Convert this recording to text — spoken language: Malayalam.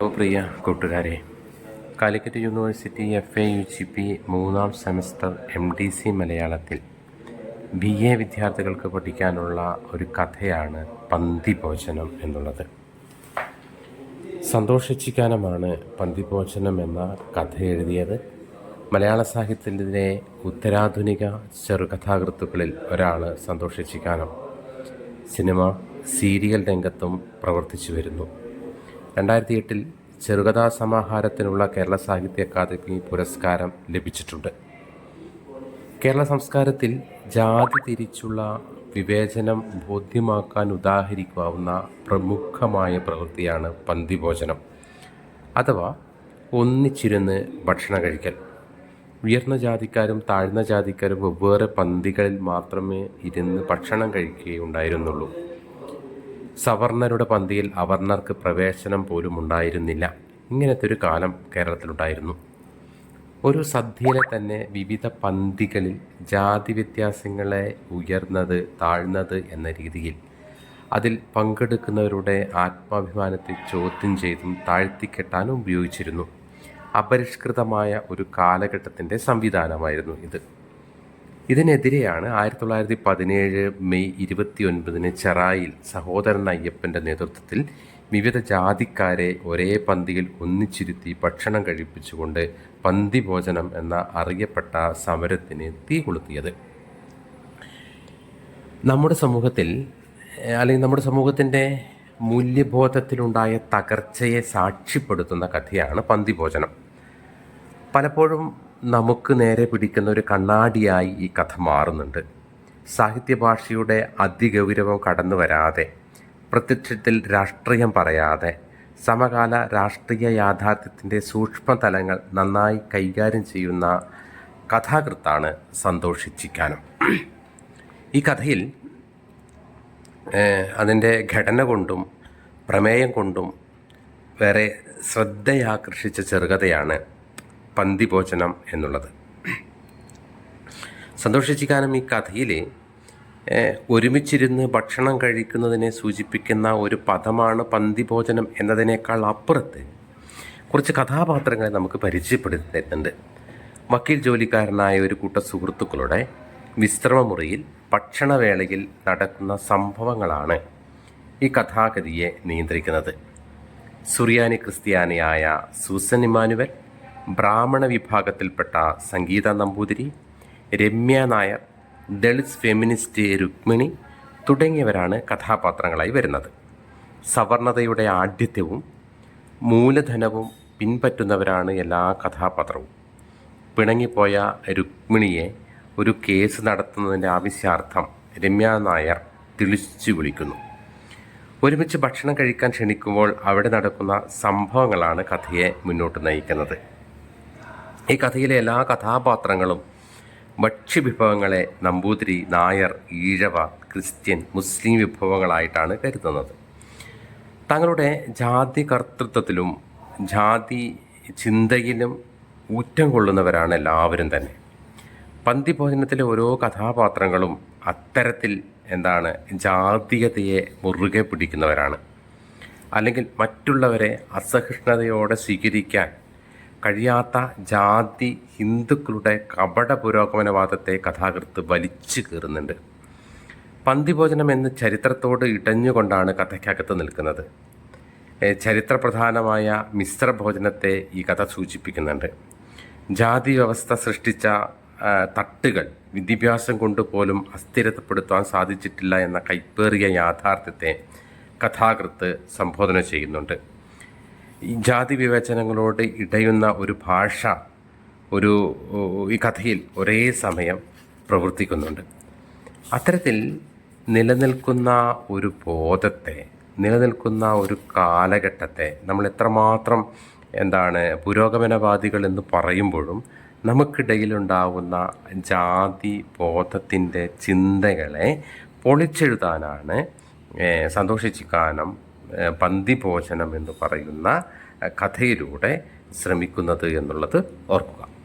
ഹലോ പ്രിയ കൂട്ടുകാരെ Calicut university F A U G P മൂന്നാം സെമസ്റ്റർ എം ഡി സി മലയാളത്തിൽ ബി എ വിദ്യാർത്ഥികൾക്ക് പഠിക്കാനുള്ള ഒരു കഥയാണ് പന്തിഭോജനം എന്നുള്ളത്. സന്തോഷിച്ചിക്കാനമാണ് പന്തിഭോജനം എന്ന കഥ എഴുതിയത്. മലയാള സാഹിത്യത്തിന്റെ ഉത്തരാധുനിക ചെറുകഥാകൃത്തുക്കളിൽ ഒരാൾ സന്തോഷിച്ചിക്കാനം. സിനിമ സീരിയൽ രംഗത്തും പ്രവർത്തിച്ചു വരുന്നു. രണ്ടായിരത്തി എട്ടിൽ ചെറുകഥാ സമാഹാരത്തിനുള്ള കേരള സാഹിത്യ അക്കാദമി പുരസ്കാരം ലഭിച്ചിട്ടുണ്ട്. കേരള സംസ്കാരത്തിൽ ജാതി തിരിച്ചുള്ള വിവേചനം ബോധ്യമാക്കാൻ ഉദാഹരിക്കാവുന്ന പ്രമുഖമായ പ്രവൃത്തിയാണ് പന്തിഭോജനം അഥവാ ഒന്നിച്ചിരുന്ന് ഭക്ഷണം കഴിക്കൽ. ഉയർന്ന ജാതിക്കാരും താഴ്ന്ന ജാതിക്കാരും വെവ്വേറെ പന്തികളിൽ മാത്രമേ ഇരുന്ന് ഭക്ഷണം കഴിക്കുകയുണ്ടായിരുന്നുള്ളൂ. സവർണരുടെ പന്തിയിൽ അവർണർക്ക് പ്രവേശനം പോലും ഉണ്ടായിരുന്നില്ല. ഇങ്ങനത്തെ ഒരു കാലം കേരളത്തിലുണ്ടായിരുന്നു. ഒരു സദ്യയിലെ തന്നെ വിവിധ പന്തികളിൽ ജാതി വ്യത്യാസങ്ങളെ ഉയർന്നത് താഴ്ന്നത് എന്ന രീതിയിൽ അതിൽ പങ്കെടുക്കുന്നവരുടെ ആത്മാഭിമാനത്തെ ചോദ്യം ചെയ്തും താഴ്ത്തിക്കെട്ടാനും ഉപയോഗിച്ചിരുന്നു. അപരിഷ്കൃതമായ ഒരു കാലഘട്ടത്തിന്റെ സംവിധാനമായിരുന്നു ഇത്. ഇതിനെതിരെയാണ് ആയിരത്തി തൊള്ളായിരത്തി പതിനേഴ് മെയ് ഇരുപത്തി ഒൻപതിന് ചെറായിൽ സഹോദരൻ അയ്യപ്പന്റെ നേതൃത്വത്തിൽ വിവിധ ജാതിക്കാരെ ഒരേ പന്തിയിൽ ഒന്നിച്ചിരുത്തി ഭക്ഷണം കഴിപ്പിച്ചുകൊണ്ട് പന്തി ഭോജനം എന്ന അറിയപ്പെട്ട സമരത്തിന് തീ കൊളുത്തിയത്. നമ്മുടെ സമൂഹത്തിൽ അല്ലെങ്കിൽ നമ്മുടെ സമൂഹത്തിന്റെ മൂല്യബോധത്തിലുണ്ടായ തകർച്ചയെ സാക്ഷ്യപ്പെടുത്തുന്ന കഥയാണ് പന്തിഭോജനം. പലപ്പോഴും നമുക്ക് നേരെ പിടിക്കുന്ന ഒരു കണ്ണാടിയായി ഈ കഥ മാറുന്നുണ്ട്. സാഹിത്യഭാഷയുടെ അതിഗൗരവം കടന്നു വരാതെ പ്രത്യക്ഷത്തിൽ രാഷ്ട്രീയം പറയാതെ സമകാല രാഷ്ട്രീയ യാഥാർത്ഥ്യത്തിന്റെ സൂക്ഷ്മതലങ്ങൾ നന്നായി കൈകാര്യം ചെയ്യുന്ന കഥാകൃത്താണ് സന്തോഷിച്ചിക്കാനും ഈ കഥയിൽ അതിന്റെ ഘടന കൊണ്ടും പ്രമേയം കൊണ്ടും വേറെ ശ്രദ്ധയാകർഷിച്ച ചെറുകഥയാണ് പന്തിഭോജനം എന്നുള്ളത്. സന്തോഷിച്ചിക്കാനും ഈ കഥയിൽ ഒരുമിച്ചിരുന്ന് ഭക്ഷണം കഴിക്കുന്നതിനെ സൂചിപ്പിക്കുന്ന ഒരു പദമാണ് പന്തിഭോജനം എന്നതിനേക്കാൾ അപ്പുറത്ത് കുറച്ച് കഥാപാത്രങ്ങളെ നമുക്ക് പരിചയപ്പെടുത്തി വക്കീൽ ജോലിക്കാരനായ ഒരു കൂട്ട സുഹൃത്തുക്കളുടെ വിശ്രമമുറിയിൽ ഭക്ഷണവേളയിൽ നടക്കുന്ന സംഭവങ്ങളാണ് ഈ കഥാഗതിയെ നിയന്ത്രിക്കുന്നത്. സുറിയാനി ക്രിസ്ത്യാനിയായ സൂസൻ ഇമാനുവൽ ബ്രാഹ്മണ വിഭാഗത്തിൽപ്പെട്ട സംഗീത നമ്പൂതിരി രമ്യ നായർ ദളിത് ഫെമിനിസ്റ്റ് രുക്മിണി തുടങ്ങിയവരാണ് കഥാപാത്രങ്ങളായി വരുന്നത്. സവർണതയുടെ ആഢ്യത്വവും മൂലധനവും പിൻപറ്റുന്നവരാണ് എല്ലാ കഥാപാത്രവും. പിണങ്ങിപ്പോയ രുക്മിണിയെ ഒരു കേസ് നടത്തുന്നതിന്റെ ആവശ്യാർത്ഥം രമ്യ നായർ തിളിച്ചു വിളിക്കുന്നു. ഒരുമിച്ച് ഭക്ഷണം കഴിക്കാൻ ക്ഷണിക്കുമ്പോൾ അവിടെ നടക്കുന്ന സംഭവങ്ങളാണ് കഥയെ മുന്നോട്ട് നയിക്കുന്നത്. ഈ കഥയിലെ എല്ലാ കഥാപാത്രങ്ങളും ഭക്ഷ്യവിഭവങ്ങളെ നമ്പൂതിരി നായർ ഈഴവ ക്രിസ്ത്യൻ മുസ്ലിം വിഭവങ്ങളായിട്ടാണ് കരുതുന്നത്. തങ്ങളുടെ ജാതി കർത്തൃത്വത്തിലും ജാതി ചിന്തയിലും ഊറ്റം കൊള്ളുന്നവരാണ് എല്ലാവരും തന്നെ. പന്തിഭോജനത്തിലെ ഓരോ കഥാപാത്രങ്ങളും അത്തരത്തിൽ എന്താണ് ജാതീയതയെ മുറുകെ പിടിക്കുന്നവരാണ്. അല്ലെങ്കിൽ മറ്റുള്ളവരെ അസഹിഷ്ണുതയോടെ സ്വീകരിക്കാൻ കഴിയാത്ത ജാതി ഹിന്ദുക്കളുടെ കപട പുരോഗമനവാദത്തെ കഥാകൃത്ത് വലിച്ചു കീറുന്നുണ്ട്. പന്തിഭോജനം എന്ന് ചരിത്രത്തോട് ഇടഞ്ഞുകൊണ്ടാണ് കഥയ്ക്കകത്ത് നിൽക്കുന്നത്. ചരിത്രപ്രധാനമായ മിശ്രഭോജനത്തെ ഈ കഥ സൂചിപ്പിക്കുന്നുണ്ട്. ജാതി വ്യവസ്ഥ സൃഷ്ടിച്ച തട്ടുകൾ വിദ്യാഭ്യാസം കൊണ്ട് പോലും അസ്ഥിരതപ്പെടുത്താൻ സാധിച്ചിട്ടില്ല എന്ന കൈപ്പേറിയ യാഥാർത്ഥ്യത്തെ കഥാകൃത്ത് സംബോധന ചെയ്യുന്നുണ്ട്. ജാതി വിവേചനങ്ങളോട് ഇടയുന്ന ഒരു ഭാഷ ഒരു ഈ കഥയിൽ ഒരേ സമയം പ്രവർത്തിക്കുന്നുണ്ട്. അത്തരത്തിൽ നിലനിൽക്കുന്ന ഒരു ബോധത്തെ നിലനിൽക്കുന്ന ഒരു കാലഘട്ടത്തെ നമ്മൾ എത്രമാത്രം എന്താണ് പുരോഗമനവാദികൾ എന്ന് പറയുമ്പോഴും നമുക്കിടയിലുണ്ടാവുന്ന ജാതി ബോധത്തിന്റെ ചിന്തകളെ പൊളിച്ചെഴുതാനാണ് സന്തോഷിച്ചിക്കാനം പന്തിഭോജനം എന്ന് പറയുന്ന കഥയിലൂടെ ശ്രമിക്കുന്നത് എന്നുള്ളത് ഓർക്കുക.